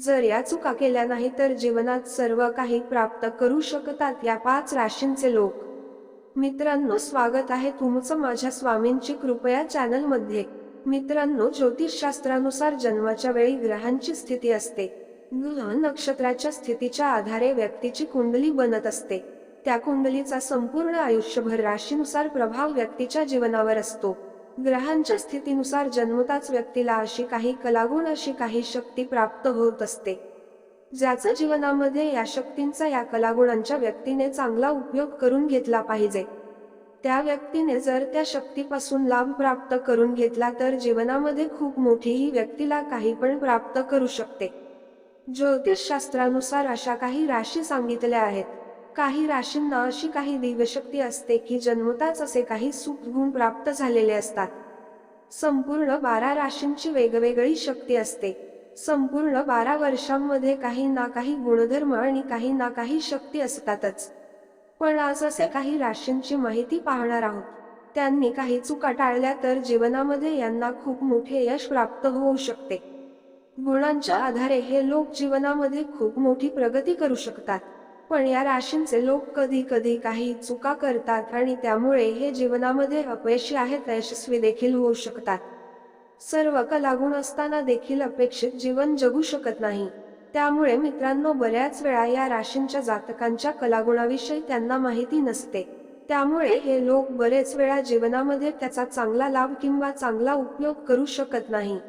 जर या चुका केल्या नाही तर जीवनात सर्व काही प्राप्त करू शकतात या पाच राशींचे लोक. मित्रांनो स्वागत आहे तुमचं माझ्या स्वामींची कृपया चॅनलमध्ये मित्रांनो ज्योतिषशास्त्रानुसार जन्माच्या वेळी ग्रहांची स्थिती असते. ग्रह नक्षत्राच्या स्थितीच्या आधारे व्यक्तीची कुंडली बनत असते. त्या कुंडलीचा संपूर्ण आयुष्यभर राशीनुसार प्रभाव व्यक्तीच्या जीवनावर असतो. ग्रहांच्या स्थितीनुसार जन्मताच व्यक्तीला अशी काही कलागुण अशी काही शक्ती प्राप्त होत असते. ज्याचं जीवनामध्ये या शक्तींचा या कलागुणांच्या व्यक्तीने चांगला उपयोग करून घेतला पाहिजे. त्या व्यक्तीने जर त्या शक्तीपासून लाभ प्राप्त करून घेतला तर जीवनामध्ये खूप मोठी ही व्यक्तीला काही पण प्राप्त करू शकते. ज्योतिषशास्त्रानुसार अशा काही राशी सांगितल्या आहेत. काही राशींना अशी काही दिव्यशक्ती असते की जन्मताच असे काही सुखगुण प्राप्त झालेले असतात. संपूर्ण बारा राशींची वेगवेगळी शक्ती असते. संपूर्ण बारा वर्षांमध्ये काही ना काही गुणधर्म आणि काही ना काही शक्ती असतातच. पण आज असे काही राशींची माहिती पाहणार आहोत. त्यांनी काही चुका टाळल्या तर जीवनामध्ये यांना खूप मोठे यश प्राप्त होऊ शकते. गुणांच्या आधारे हे लोक जीवनामध्ये खूप मोठी प्रगती करू शकतात. पण या राशींचे लोक कधी कधी काही चुका करतात आणि त्यामुळे हे जीवनामध्ये अपयशी आहेत यशस्वी देखील होऊ शकतात. सर्व कलागुण असताना देखील अपेक्षित जीवन जगू शकत नाही. त्यामुळे मित्रांनो बऱ्याच वेळा या राशींच्या जातकांच्या कलागुणाविषयी त्यांना माहिती नसते. त्यामुळे हे लोक बरेच वेळा जीवनामध्ये त्याचा चांगला लाभ किंवा चांगला उपयोग करू शकत नाही.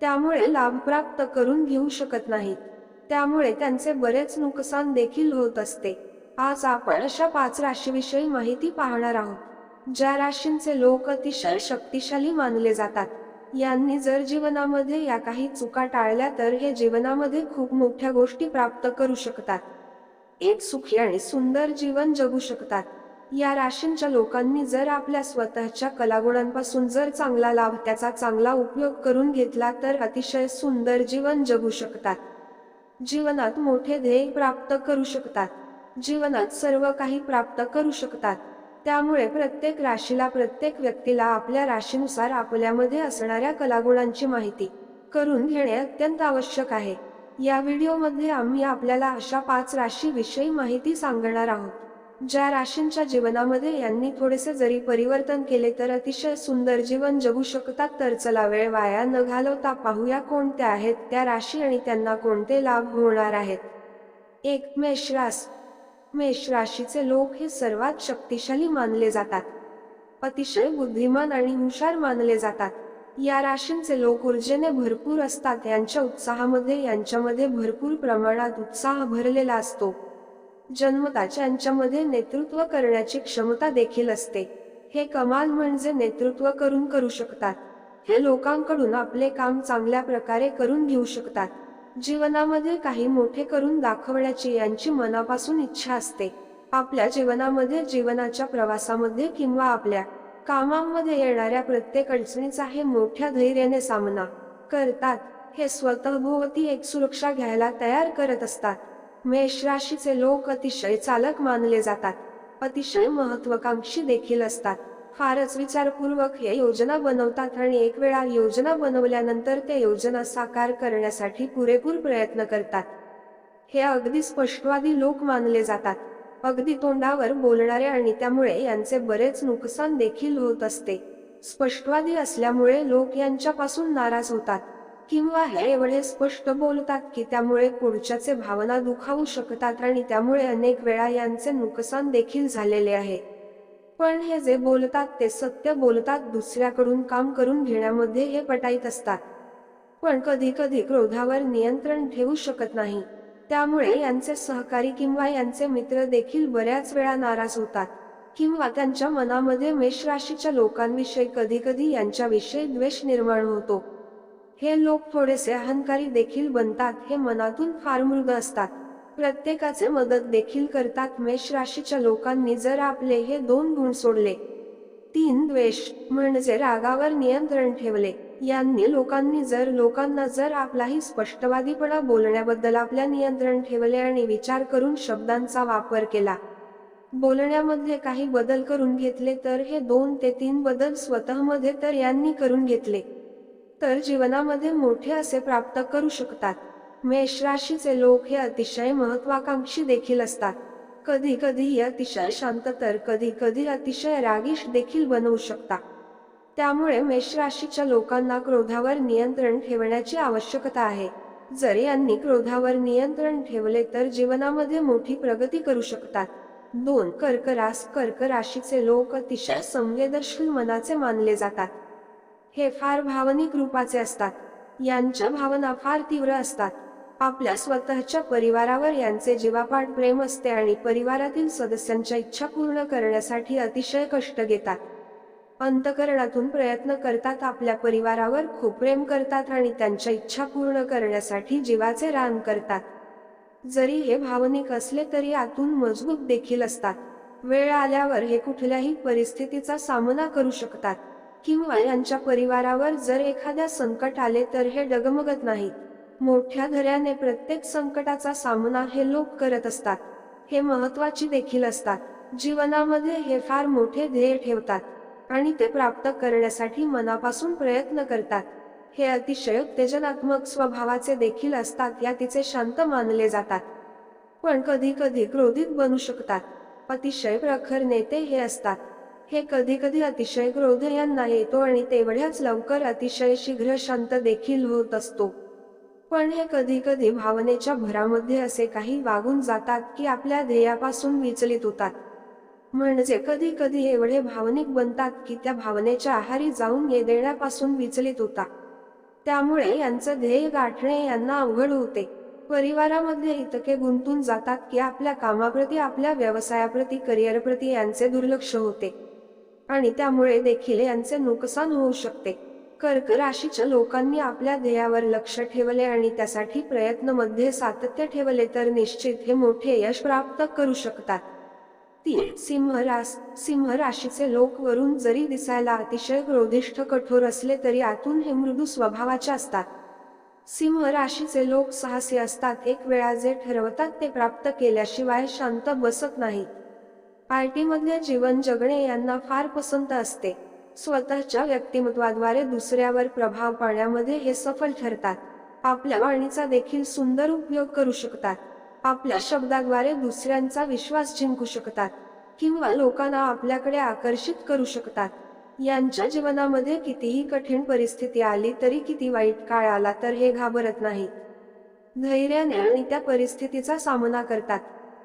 त्यामुळे लाभ प्राप्त करून घेऊ शकत नाहीत. त्यामुळे त्यांचे बरेच नुकसान देखील होत असते. आज आपण अशा पाच राशीविषयी माहिती पाहणार आहोत ज्या राशींचे लोक अतिशय शक्तिशाली मानले जातात. यांनी जर जीवनामध्ये या काही चुका टाळल्या तर हे जीवनामध्ये खूप मोठ्या गोष्टी प्राप्त करू शकतात. एक सुखी आणि सुंदर जीवन जगू शकतात. या राशींच्या लोकांनी जर आपल्या स्वतःच्या कलागुणांपासून जर चांगला लाभ त्याचा चांगला उपयोग करून घेतला तर अतिशय सुंदर जीवन जगू शकतात. जीवनात मोठे ध्येय प्राप्त करू शकतात. जीवनात सर्व काही प्राप्त करू शकतात. त्यामुळे प्रत्येक राशीला प्रत्येक व्यक्तीला आपल्या राशीनुसार आपल्यामध्ये असणाऱ्या कलागुणांची माहिती करून घेणे अत्यंत आवश्यक आहे. या व्हिडिओमध्ये आम्ही आपल्याला अशा पाच राशीविषयी माहिती सांगणार आहोत. ज्या राशींच्या जीवनामध्ये यांनी थोडेसे जरी परिवर्तन केले तर अतिशय सुंदर जीवन जगू शकतात तर चला वेळ वाया न घालवता पाहूया कोणत्या आहेत त्या राशी आणि त्यांना कोणते लाभ होणार आहेत. एक मेष रास. मेष राशीचे लोक हे सर्वात शक्तिशाली मानले जातात. अतिशय बुद्धिमान आणि हुशार मानले जातात. या राशींचे लोक ऊर्जेने भरपूर असतात यांच्या उत्साहामध्ये यांच्यामध्ये भरपूर प्रमाणात उत्साह भरलेला असतो. जन्मताच यांच्यामध्ये नेतृत्व करण्याची क्षमता देखील असते. हे कमाल म्हणजे नेतृत्व करून करू शकतात. हे लोकांकडून आपले काम चांगल्या प्रकारे करून घेऊ शकतात. जीवनामध्ये काही मोठे करून दाखवण्याची यांची मनापासून इच्छा असते. आपल्या जीवनामध्ये जीवनाच्या प्रवासामध्ये किंवा आपल्या कामामध्ये येणाऱ्या प्रत्येक अडचणीचा हे मोठ्या धैर्याने सामना करतात. हे स्वतःभोवती एक सुरक्षा घ्यायला तयार करत असतात. मेष राशीचे लोक अतिशय चालक मानले जातात. अतिशय महत्वाकांक्षी देखील असतात. फारच विचारपूर्वक हे योजना बनवतात आणि एक वेळा योजना बनवल्यानंतर त्या योजना साकार करण्यासाठी पुरेपूर प्रयत्न करतात. हे अगदी स्पष्टवादी लोक मानले जातात. अगदी तोंडावर बोलणारे आणि त्यामुळे यांचे बरेच नुकसान देखील होत असते. स्पष्टवादी असल्यामुळे लोक यांच्यापासून नाराज होतात. किंवा हे एवढे स्पष्ट बोलतात की त्यामुळे पुढच्याचे भावना दुखावू शकतात आणि त्यामुळे अनेक वेळा यांचे नुकसान देखील झालेले आहे. पण हे जे बोलतात ते सत्य बोलतात दुसऱ्याकडून काम करून घेण्यामध्ये हे पटाईत असतात. पण कधी कधी क्रोधावर नियंत्रण ठेवू शकत नाही. त्यामुळे यांचे सहकारी किंवा यांचे मित्र देखील बऱ्याच वेळा नाराज होतात. किंवा त्यांच्या मनामध्ये मेष राशीच्या लोकांविषयी कधी कधी यांच्याविषयी द्वेष निर्माण होतो. हे लोक थोडेसे अहंकारी देखील बनतात हे मनातून फार मृग असतात. प्रत्येकाचे मदत देखील करतात. मेष राशीच्या लोकांनी जर आपले हे दोन गुण सोडले. तीन द्वेष म्हणजे रागावर नियंत्रण ठेवले. यांनी लोकांनी जर लोकांना जर आपलाही स्पष्टवादीपणा बोलण्याबद्दल आपल्या नियंत्रण ठेवले आणि विचार करून शब्दांचा वापर केला. बोलण्यामध्ये काही बदल करून घेतले तर हे दोन ते तीन बदल स्वतःमध्ये तर यांनी करून घेतले. तर जीवनामध्ये मोठे असे प्राप्त करू शकतात. मेष राशीचे लोक हे अतिशय महत्वाकांक्षी देखील असतात. कधी कधी हे अतिशय शांत तर कधी कधी अतिशय रागीश देखील बनवू शकता. त्यामुळे मेष राशीच्या लोकांना क्रोधावर नियंत्रण ठेवण्याची आवश्यकता आहे. जर यांनी क्रोधावर नियंत्रण ठेवले तर जीवनामध्ये मोठी प्रगती करू शकतात. दोन कर्क रास कर्क राशीचे लोक अतिशय संवेदनशील मनाचे मानले जातात. हे फार भावनिक रूपाचे असतात. यांच्या भावना फार तीव्र असतात. आपल्या स्वतःच्या परिवारावर यांचे जीवापाठ प्रेम असते आणि परिवारातील सदस्यांच्या इच्छा पूर्ण करण्यासाठी अतिशय कष्ट घेतात. अंतकरणातून प्रयत्न करतात आपल्या परिवारावर खूप प्रेम करतात आणि त्यांच्या इच्छा पूर्ण करण्यासाठी जीवाचे रान करतात. जरी हे भावनिक असले तरी आतून मजबूत देखील असतात. वेळ आल्यावर हे कुठल्याही परिस्थितीचा सामना करू शकतात. किंवा यांच्या परिवारावर जर एखाद्या संकट आले तर हे डगमगत नाहीत. मोठ्या धैर्याने प्रत्येक संकटाचा सामना हे लोक करत असतात. हे महत्वाची देखील असतात. जीवनामध्ये हे फार मोठे ध्येय ठेवतात आणि ते प्राप्त करण्यासाठी मनापासून प्रयत्न करतात. हे अतिशय उत्तेजनात्मक स्वभावाचे देखील असतात या तिचे शांत मानले जातात. पण कधी कधी क्रोधित बनू शकतात. अतिशय प्रखर नेते हे असतात. हे कधी कधी अतिशय क्रोध यांना येतो आणि तेवढ्याच लवकर अतिशय शीघ्र शांत देखील होत असतो. पण हे कधी कधी भावनेच्या भरामध्ये असे काही वागून जातात की आपल्या ध्येयापासून विचलित होतात. म्हणजे कधी कधी एवढे भावनिक बनतात की त्या भावनेच्या आहारी जाऊन ये देण्यापासून विचलित होता. त्यामुळे यांचं ध्येय गाठणे यांना अवघड होते. परिवारामध्ये इतके गुंतून जातात की आपल्या कामाप्रती आपल्या व्यवसायाप्रती करिअरप्रती यांचे दुर्लक्ष होते. आणि त्यामुळे देखील यांचे नुकसान होऊ शकते. कर्क राशीच्या लोकांनी आपल्या ध्येयावर लक्ष ठेवले आणि त्यासाठी प्रयत्नमध्ये सातत्य ठेवले तर निश्चित हे मोठे यश प्राप्त करू शकतात. ती सिंह रास सिंह राशीचे लोक वरून जरी दिसायला अतिशय क्रोधिष्ठ कठोर असले तरी आतून हे मृदू स्वभावाचे असतात. सिंह राशीचे लोक साहसी असतात एक वेळा जे ठरवतात ते प्राप्त केल्याशिवाय शांत बसत नाहीत. पार्टीमधले जीवन जगणे यांना फार पसंत असते. स्वतःच्या व्यक्तिमत्वाद्वारे दुसऱ्यावर प्रभाव पाडण्यामध्ये हे सफल ठरतात. आपल्या वाणीचा देखील सुंदर उपयोग करू शकतात. आपल्या शब्दाद्वारे दुसऱ्यांचा विश्वास जिंकू शकतात. किंवा लोकांना आपल्याकडे आकर्षित करू शकतात. यांच्या जीवनामध्ये कितीही कठीण परिस्थिती आली तरी किती वाईट काळ आला तर हे घाबरत नाही. धैर्याने आणि त्या परिस्थितीचा सामना करतात.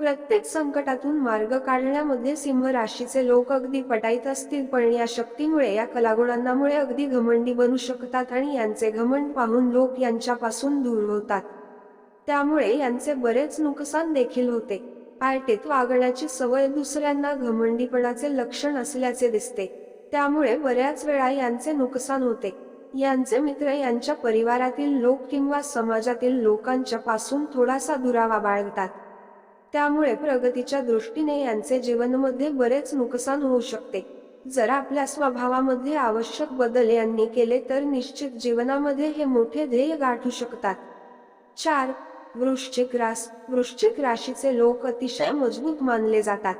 प्रत्येक संकटातून मार्ग काढण्यामध्ये सिंह राशीचे लोक अगदी पटाईत असतील पण या शक्तीमुळे या कलागुणांमुळे अगदी घमंडी बनू शकतात आणि यांचे घमंड पाहून लोक यांच्यापासून दूर होतात. त्यामुळे यांचे बरेच नुकसान देखील होते. पार्टीत वागण्याची सवय दुसऱ्यांना घमंडीपणाचे लक्षण असल्याचे दिसते. त्यामुळे बऱ्याच वेळा यांचे नुकसान होते. यांचे मित्र यांच्या परिवारातील लोक किंवा समाजातील लोकांच्या पासून थोडासा दुरावा बाळगतात. त्यामुळे प्रगतीच्या दृष्टीने यांचे जीवनमध्ये बरेच नुकसान होऊ शकते. जर आपल्या स्वभावामध्ये आवश्यक बदल यांनी केले तर निश्चित जीवनामध्ये हे मोठे ध्येय गाठू शकतात. चार वृश्चिक रास वृश्चिक राशीचे लोक अतिशय मजबूत मानले जातात.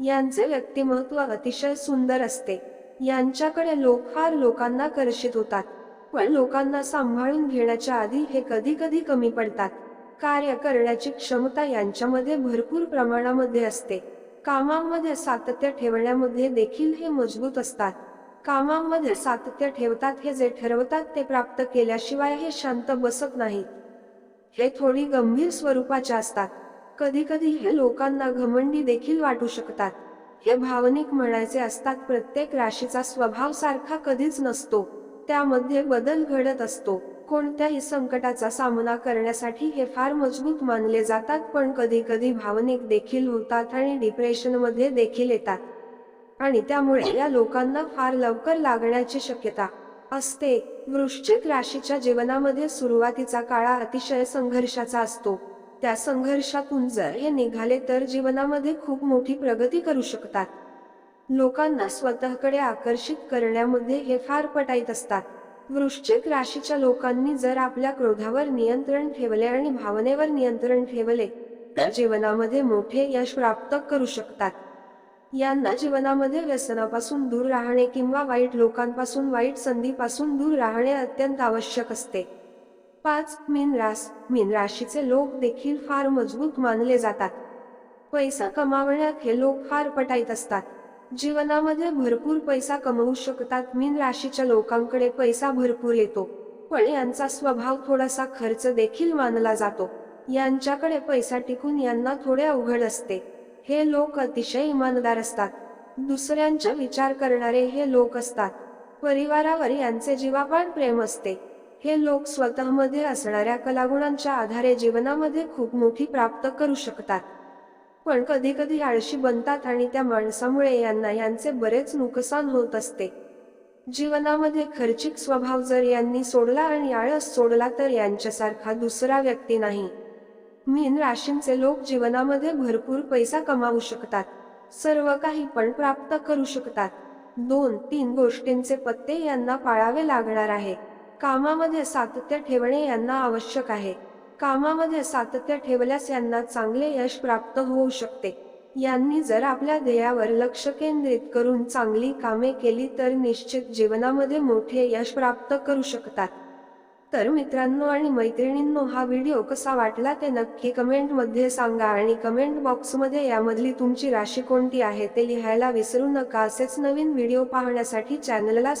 यांचे व्यक्तिमत्व अतिशय सुंदर असते. यांच्याकडे लोक फार लोकांना आकर्षित होतात. पण लोकांना सांभाळून घेण्याच्या आधी हे कधी कधी कमी पडतात. कार्य करण्याची क्षमता यांच्यामध्ये भरपूर प्रमाणामध्ये असते. कामांमध्ये सातत्य ठेवण्यामध्ये देखील हे मजबूत असतात. कामांमध्ये सातत्य ठेवतात हे जे ठरवतात ते प्राप्त केल्याशिवाय हे शांत बसत नाहीत. हे थोडी गंभीर स्वरूपाचे असतात. कधी कधी हे लोकांना घमंडी देखील वाटू शकतात. हे भावनिक म्हणायचे असतात प्रत्येक राशीचा स्वभाव सारखा कधीच नसतो. त्यामध्ये बदल घडत असतो. कोणत्याही संकटाचा सामना करण्यासाठी हे फार मजबूत मानले जातात पण कधी कधी भावनिक देखील होतात आणि डिप्रेशनमध्ये देखील येतात. आणि त्यामुळे या लोकांना फार लवकर लागण्याची शक्यता असते. वृश्चिक राशीच्या जीवनामध्ये सुरुवातीचा काळा अतिशय संघर्षाचा असतो. त्या संघर्षातून जर हे निघाले तर जीवनामध्ये खूप मोठी प्रगती करू शकतात. लोकांना स्वतःकडे आकर्षित करण्यामध्ये हे फार पटाईत असतात. वृश्चिक राशीच्या लोकांनी जर आपल्या क्रोधावर नियंत्रण ठेवले आणि भावनेवर नियंत्रण ठेवले तर जीवनामध्ये मोठे यश प्राप्त करू शकतात. यांना जीवनामध्ये व्यसनापासून दूर राहणे किंवा वाईट लोकांपासून वाईट संधीपासून दूर राहणे अत्यंत आवश्यक असते. पाच मीन रास मीन राशीचे लोक देखील फार मजबूत मानले जातात. पैसा कमावण्यात हे लोक फार पटाईत असतात. जीवनामध्ये भरपूर पैसा कमवू शकतात मीन राशीच्या लोकांकडे पैसा भरपूर येतो. पण यांचा स्वभाव थोडासा खर्च देखील मानला जातो. यांच्याकडे पैसा टिकून यांना थोडे अवघड असते. हे लोक अतिशय इमानदार असतात. दुसऱ्यांचा विचार करणारे हे लोक असतात. परिवारावर यांचे जीवापाड प्रेम असते. हे लोक स्वतःमध्ये असणाऱ्या कलागुणांच्या आधारे जीवनामध्ये खूप मोठी प्राप्त करू शकतात. पण कधी कधी आळशी बनतात आणि त्या माणसामुळे यांना यांचे बरेच नुकसान होत असते. जीवनामध्ये खर्चिक स्वभाव जर यांनी सोडला आणि आळस सोडला तर यांच्यासारखा दुसरा व्यक्ती नाही. मीन राशींचे लोक जीवनामध्ये भरपूर पैसा कमावू शकतात. सर्व काही पण प्राप्त करू शकतात. दोन तीन गोष्टींचे पत्ते यांना पाळावे लागणार आहे. कामामध्ये सातत्य ठेवणे यांना आवश्यक आहे. कामामध्ये सातत्य ठेवल्यास यांना चांगले यश प्राप्त होऊ शकते. यांनी जर आपल्या ध्येयावर लक्ष केंद्रित करून चांगली कामे केली तर निश्चित जीवनामध्ये मोठे यश प्राप्त करू शकतात. तर मित्रांनो आणि मैत्रिणींनो हा व्हिडिओ कसा वाटला ते नक्की कमेंटमध्ये सांगा आणि कमेंट बॉक्समध्ये यामधली तुमची राशी कोणती आहे ते लिहायला विसरू नका. असेच नवीन व्हिडिओ पाहण्यासाठी चॅनलला